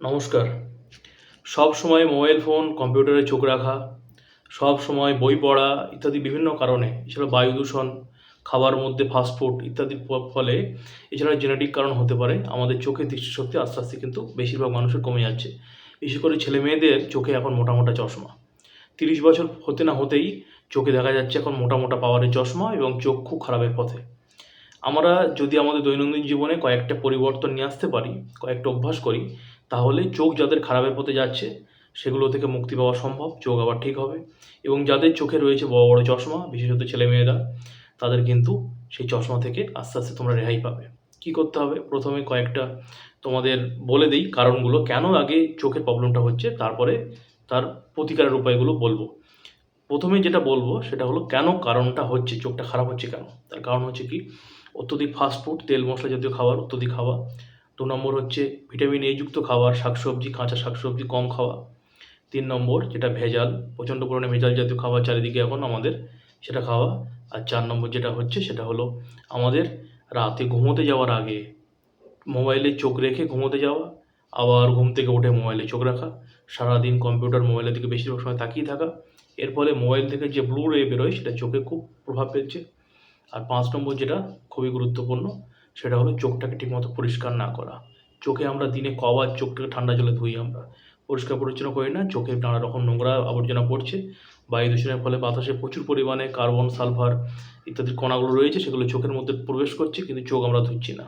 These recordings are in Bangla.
নমস্কার। সব সময় মোবাইল ফোন, কম্পিউটারে চোখ রাখা, সব সময় বই পড়া ইত্যাদি বিভিন্ন কারণে, এছাড়া বায়ু দূষণ, খাবার মধ্যে ফাস্টফুড ইত্যাদির ফলে এছাড়া জেনেটিক কারণ হতে পারে। আমাদের চোখের দৃষ্টিশক্তি আস্তে আস্তে কিন্তু বেশিরভাগ মানুষের কমে যাচ্ছে। বিশেষ করে ছেলে মেয়েদের চোখে এখন মোটা মোটা চশমা। তিরিশ বছর হতে না হতেই চোখে দেখা যাচ্ছে এখন মোটা মোটা পাওয়ারের চশমা এবং খুব খারাপের পথে। আমরা যদি আমাদের দৈনন্দিন জীবনে কয়েকটা পরিবর্তন নিয়ে আসতে পারি, কয়েকটা অভ্যাস করি তাহলে চোখ যাদের খারাপের পথে যাচ্ছে, সেগুলো থেকে মুক্তি পাওয়া সম্ভব, চোখ আবার ঠিক হবে। এবং যাদের চোখে রয়েছে বড় বড় চশমা, বিশেষত ছেলেমেয়েরা, তাদের কিন্তু সেই চশমা থেকে আস্তে আস্তে তোমরা রেহাই পাবে। কি করতে হবে? প্রথমে কয়েকটা তোমাদের বলে দিই কারণগুলো, কেন আগে চোখের প্রবলেমটা হচ্ছে, তারপরে তার প্রতিকারের উপায়গুলো বলব। প্রথমে যেটা বলব, সেটা হলো কেন কারণটা হচ্ছে, চোখটা খারাপ হচ্ছে কেন? তার কারণ হচ্ছে কি? অত্যধিক ফাস্টফুড তেল মশলা জাতীয় খাবার, অত্যধিক খাওয়া দু নম্বর হচ্ছে ভিটামিন এ যুক্ত খাবার, শাকসবজি, কাঁচা শাকসবজি, কম খাওয়া। তিন নম্বর যেটা ভেজাল, প্রচণ্ড পরিমাণে ভেজাল জাতীয় খাবার চারিদিকে এখন আমাদের সেটা খাওয়া। আর চার নম্বর যেটা হচ্ছে সেটা হলো আমাদের রাতে ঘুমোতে যাওয়ার আগে মোবাইলে চোখ রেখে ঘুমোতে যাওয়া, আবার ঘুম থেকে উঠে মোবাইলে চোখ রাখা, সারাদিন কম্পিউটার মোবাইলের দিকে বেশিরভাগ সময় তাকিয়ে থাকা। এর ফলে মোবাইল থেকে যে ব্লু রে বেরোয় সেটা চোখে খুব প্রভাব ফেলছে। আর পাঁচ নম্বর যেটা খুবই গুরুত্বপূর্ণ সেটা হলো চোখটাকে ঠিকমতো পরিষ্কার না করা। চোখে আমরা দিনে কবার চোখটাকে ঠান্ডা জলে ধুই আমরা। পরিষ্কার পরিচ্ছন্ন করি না, চোখে নানা রকম নোংরা আবর্জনা পড়ছে, বায়ু দূষণের ফলে বাতাসে প্রচুর পরিমাণে কার্বন, সালফার ইত্যাদির কণাগুলো রয়েছে, সেগুলো চোখের মধ্যে প্রবেশ করছে, কিন্তু চোখ আমরা ধুচ্ছি না।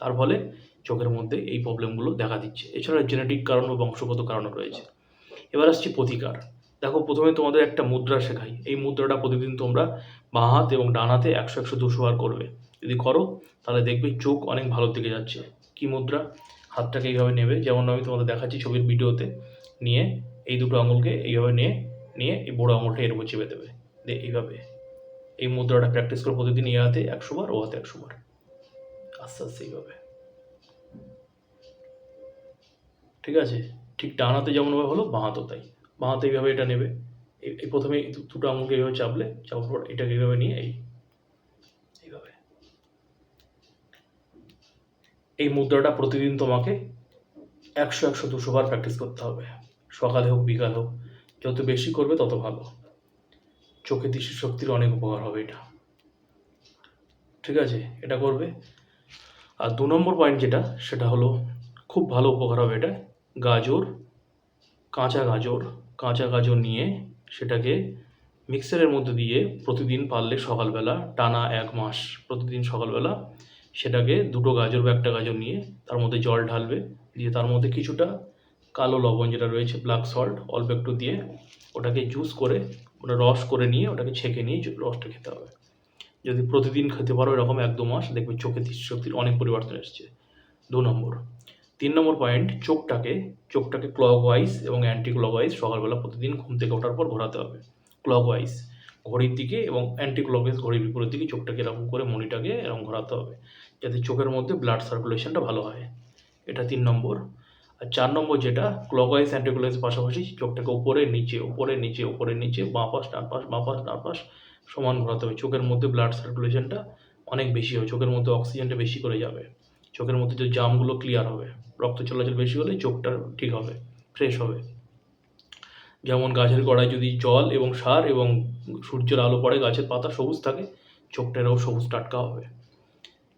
তার ফলে চোখের মধ্যে এই প্রবলেমগুলো দেখা দিচ্ছে। এছাড়া জেনেটিক কারণ ও বংশগত কারণও রয়েছে। এবার আসছি প্রতিকার। দেখো, প্রথমে তোমাদের একটা মুদ্রা শেখাই। এই মুদ্রাটা প্রতিদিন তোমরা বাঁ হাত এবং ডান হাতে একশো একশো দুশো বার করবে। যদি করো, তাহলে দেখবে চোখ অনেক ভালোর দিকে যাচ্ছে। কি মুদ্রা? হাতটাকে এইভাবে নেবে, যেমন আমি তোমাদের দেখাচ্ছি ছবির ভিডিওতে, নিয়ে এই দুটো আঙুলকে এইভাবে নিয়ে নিয়ে এই বড়ো আঙুলটা এর উপর চেপে দেবে। দিয়ে এইভাবে। এই মুদ্রাটা প্র্যাকটিস করে প্রতিদিন এই হাতে একশো বার, ও হাতে একশো বার। আস্তে আস্তে এইভাবে। ঠিক আছে? ঠিক ডান হাতে যেমনভাবে হলো, বাঁ হাতেও তাই। বাঁ হাতে এইভাবে এটা নেবে। এই প্রথমে দু- দুটো আঙুলকে এইভাবে চাপলে, চাপার পর এটাকে এইভাবে নিয়ে এই এইভাবে এই মুদ্রাটা প্রতিদিন তোমাকে একশো একশো, দুশো বার প্র্যাকটিস করতে হবে। সকালে হোক, বিকাল হোক, যত বেশি করবে তত ভালো। চোখে দৃষ্টিশক্তির অনেক উপকার হবে এটা। ঠিক আছে? এটা করবে। আর দু নম্বর পয়েন্ট যেটা, সেটা হলো খুব ভালো উপকার হবে এটা। গাজর, কাঁচা গাজর কাঁচা গাজর নিয়ে সেটাকে মিক্সারের মধ্যে দিয়ে প্রতিদিন পারলে সকালবেলা, টানা এক মাস প্রতিদিন সকালবেলা সেটাকে দুটো গাজর বা একটা গাজর নিয়ে তার মধ্যে জল ঢালবে, দিয়ে তার মধ্যে কিছুটা কালো লবণ যেটা রয়েছে ব্ল্যাক সল্ট অল্প একটু দিয়ে ওটাকে জুস করে, ওটা রস করে নিয়ে ওটাকে ছেঁকে নিয়ে রসটা খেতে হবে। যদি প্রতিদিন খেতে পারো এরকম এক দু মাস, দেখবে চোখে দৃষ্টিশক্তির অনেক পরিবর্তন এসছে। দু নম্বর। তিন নম্বর পয়েন্ট চোখটাকে চোখটাকে ক্লক ওয়াইজ এবং অ্যান্টি ক্লক ওয়াইজ সকালবেলা প্রতিদিন ঘুম থেকে ওঠার পর ঘোরাতে হবে। ক্লক ওয়াইজ ঘড়ির দিকে এবং অ্যান্টি ক্লক ঘড়ির বিপরীত দিকে চোখটাকে এরকম করে মনিটাকে এরকম ঘোরাতে হবে, যাতে চোখের মধ্যে ব্লাড সার্কুলেশনটা ভালো হয়। এটা তিন নম্বর। আর চার নম্বর যেটা ক্লক ওয়াইজ অ্যান্টি ক্লক পাশাপাশি চোখটাকে উপরে, নিচে উপরে নিচে উপরে, নিচে, বাঁ পাশ, ডান পাশ, বাঁ পাশ, ডান পাশ সমান ঘোরাতে হবে। চোখের মধ্যে ব্লাড সার্কুলেশনটা অনেক বেশি হবে, চোখের মধ্যে অক্সিজেনটা বেশি করে যাবে। চোখের মধ্যে যে জামগুলো ক্লিয়ার হবে, রক্ত চলাচল বেশি হলে চোখটা ঠিক হবে ফ্রেশ হবে। যেমন গাছের গোড়ায় যদি জল এবং সার এবং সূর্যের আলো পড়ে, গাছের পাতা সবুজ থাকে, চোখটারও সবুজ টাটকা হবে।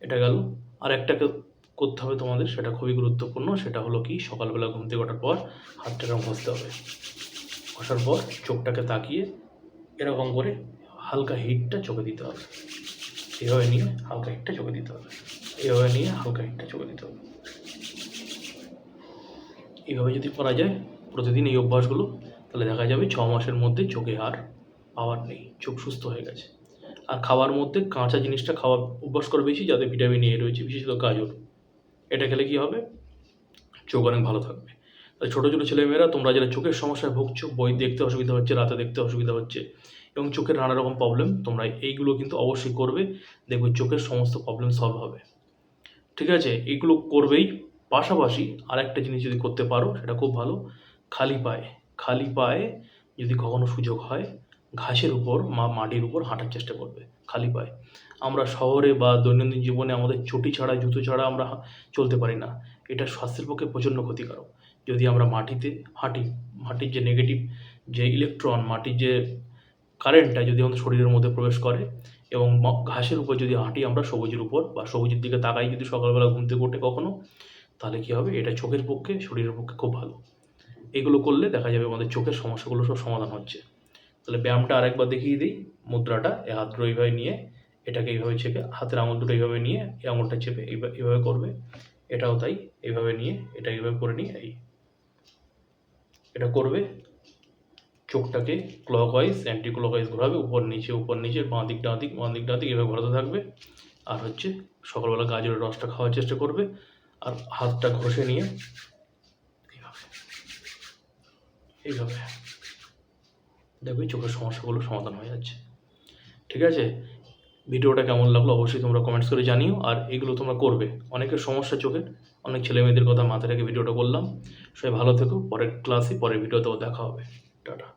এটা গেল। আর একটাকে করতে হবে তোমাদের, সেটা খুবই গুরুত্বপূর্ণ, সেটা হলো কি, সকালবেলা ঘুম থেকে ওঠার পর হাতটা এরকম ঘষতে হবে। ঘষার পর চোখটাকে তাকিয়ে এরকম করে হালকা হিটটা চোখে দিতে হবে। এভাবে নিয়ে হালকা হিটটা চোখে দিতে হবে। এভাবে নিয়ে হালকা হিটটা চোখে দিতে হবে। এইভাবে যদি করা যায়, প্রতিদিন এই অভ্যাসগুলো তাহলে দেখা যাবে ছ মাসের মধ্যে চোখে আর পাওয়ার নেই, চোখ সুস্থ হয়ে গেছে। আর খাওয়ার মধ্যে কাঁচা জিনিসটা খাওয়া অভ্যাস করে বেশি, যাতে ভিটামিন এ রয়েছে, বিশেষত গাজর। এটা খেলে কী হবে? চোখ অনেক ভালো থাকবে। তাই ছোটো ছোটো ছেলেমেয়েরা, তোমরা যারা চোখের সমস্যায় ভুগছো, বই দেখতে অসুবিধা হচ্ছে, রাতে দেখতে অসুবিধা হচ্ছে, এবং চোখের নানা রকম প্রবলেম তোমরা এইগুলো কিন্তু অবশ্যই করবে। দেখবে চোখের সমস্ত প্রবলেম সলভ হবে। ঠিক আছে? এইগুলো করবেই। পাশাপাশি আরেকটা জিনিস যদি করতে পারো, সেটা খুব ভালো, খালি পায়ে। খালি পায়ে যদি কখনো সুযোগ হয়, ঘাসের উপর মা মাটির উপর হাঁটার চেষ্টা করবে, খালি পায়ে। আমরা শহরে বা দৈনন্দিন জীবনে আমাদের চটি ছাড়া, জুতো ছাড়া আমরা চলতে পারি না। এটা স্বাস্থ্যের পক্ষে প্রচণ্ড ক্ষতিকারক। যদি আমরা মাটিতে হাঁটি, মাটির যে নেগেটিভ যে ইলেকট্রন মাটির যে কারেন্টটা যদি আমাদের শরীরের মধ্যে প্রবেশ করে এবং ঘাসের উপর যদি হাঁটি আমরা সবুজের উপর বা সবুজের দিকে তাকাই যদি সকালবেলা ঘুম থেকে উঠে কখনো, তাহলে কী হবে? এটা চোখের পক্ষে, শরীরের পক্ষে খুব ভালো। এগুলো করলে দেখা যাবে আমাদের চোখের সমস্যাগুলো সব সমাধান হচ্ছে। তাহলে ব্যায়ামটা আরেকবার দেখিয়ে দিই, মুদ্রাটা এ হাত এইভাবে নিয়ে, এটাকে এইভাবে চেপে, হাতের আঙুল দুটো এইভাবে নিয়ে, এই আঙুলটা চেপে এইভাবে এইভাবে করবে, এটাও তাই, এইভাবে নিয়ে, এটা এইভাবে করে নিয়ে, এই। এটা করবে, চোখটাকে ক্লকওয়াইজ অ্যান্টি ক্লকওয়াইজ ঘোরাবে, উপর নিচে উপর নিচে, বাঁ দিক ডাঁ দিক, বাঁ দিক ডাঁ দিক, এভাবে ঘোরাতে থাকবে। আর হচ্ছে সকালবেলা গাজরের রসটা খাওয়ার চেষ্টা করবে, আর হাতটা ঘষে নিয়ে, এইভাবে। এইভাবে। দেখবে চোখের সমস্যাগুলো সমাধান হয়ে যাচ্ছে। ঠিক আছে? ভিডিওটা কেমন লাগল অবশ্যই তোমরা কমেন্টস করে জানিও। আর এগুলো তোমরা করবে। অনেকের সমস্যা চোখের। অনেক ছেলে মেয়েদের কথা মাথায় রেখে ভিডিওটা করলাম। সবাই ভালো থেকো। পরের ক্লাসে পরের ভিডিওতেও দেখা হবে। টাটা।